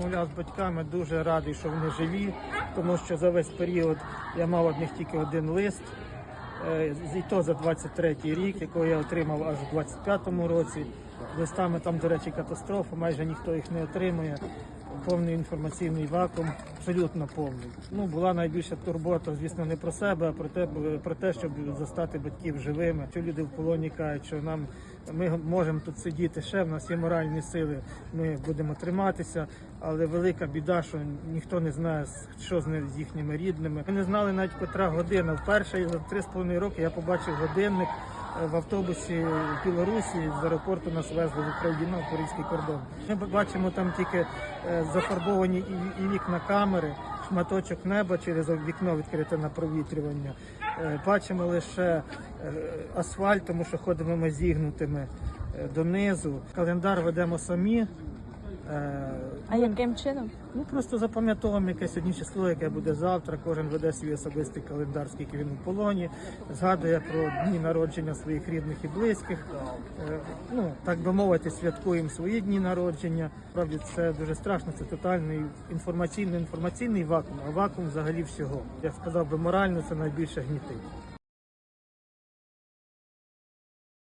розмовляв з батьками, дуже радий, що вони живі, тому що за весь період я мав від них тільки один лист. Е, І то за 23-й рік, якого я отримав аж у 25-му році. Листами там, до речі, катастрофа, майже ніхто їх не отримує. Повний інформаційний вакуум, абсолютно повний. Ну, була найбільша турбота, звісно, не про себе, а про те, про те, щоб застати батьків живими. Що люди в полоні кажуть, що нам ми можемо тут сидіти ще, в нас є моральні сили, ми будемо триматися, але велика біда, що ніхто не знає, що з їхніми рідними. Ми не знали навіть котра година. Вперше за три з половиною роки я побачив годинник е, в автобусі в Білорусі з аеропорту нас везли в Україну на Курильський кордон. Ми бачимо там тільки е, зафарбовані і, вікна камери, шматочок неба через вікно відкрите на провітрювання. Е, Бачимо лише асфальт, тому що ходимо ми зігнутими донизу. Календар ведемо самі. Е, А яким чином? Ну просто запам'ятовуємо яке сьогодні число, яке буде завтра. Кожен веде свій особистий календар, скільки він у полоні, згадує про дні народження своїх рідних і близьких. Е, Ну так би мовити, святкуємо свої дні народження. Правді це дуже страшно. Це тотальний інформаційно інформаційний вакуум, а вакуум взагалі всього. Я сказав би морально, це найбільше гнітить.